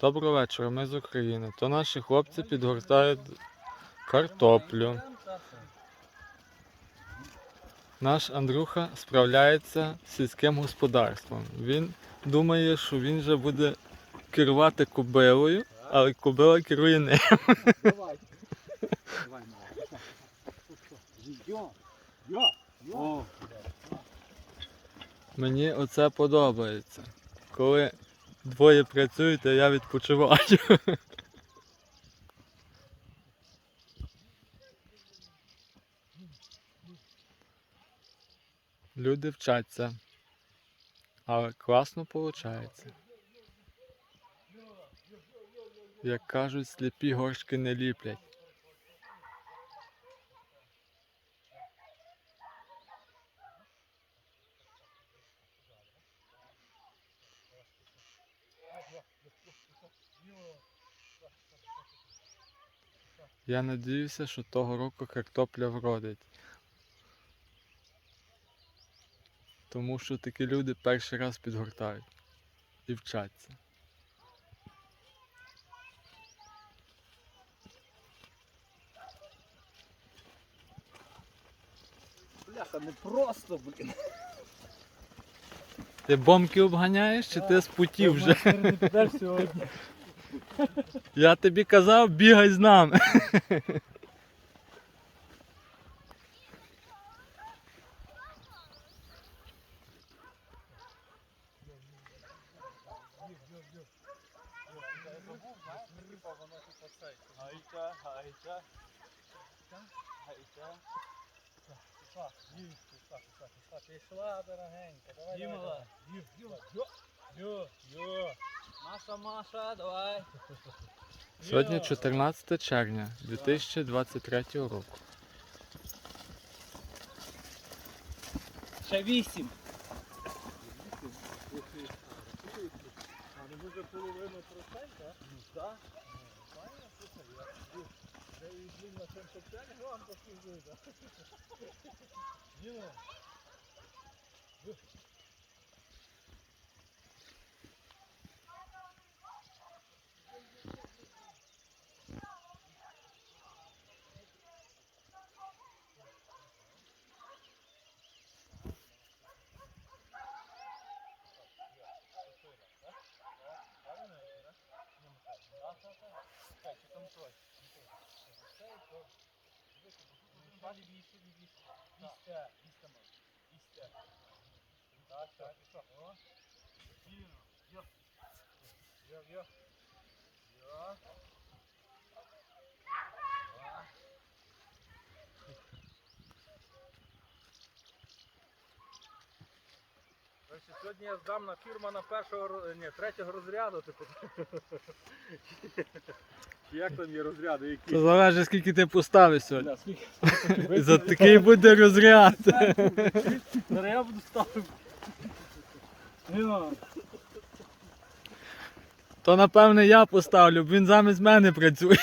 Доброго вечора, ми з України. То наші хлопці підгортають картоплю. Наш Андрюха справляється з сільським господарством. Він думає, що він вже буде керувати кобилою, але кобила керує ним. Давай. Давай. Мені оце подобається. Коли двоє працюють, а я відпочиваю. Люди вчаться, але класно виходить. Як кажуть, сліпі горшки не ліплять. Я надіюся, що того року картопля вродить. Тому що такі люди перший раз підгортають і вчаться. Бляха, не просто, блін. Ти бомки обганяєш чи ти з путі вже? не підеш сьогодні. Я тобі казав, бігай з нами. Гайка, гайка. Гайка. Пішла, дорогенька, давай, Ю, ю, ю, ю, ю. Маша, давай. Сьогодні 14 червня 2023 року. Ще вісім. А не може половину процента? Так. Файно, слухай, я сидів, де і блін на 75 грам послужив, Сьогодні я здам на фірмана першого, ро- ні, третього розряду, типу. Як там є розряди, які? Це залежить скільки ти поставиш сьогодні. Да, скільки? За такий буде розряд. Зараз я буду ставити. То напевне я поставлю, бо він замість мене працює.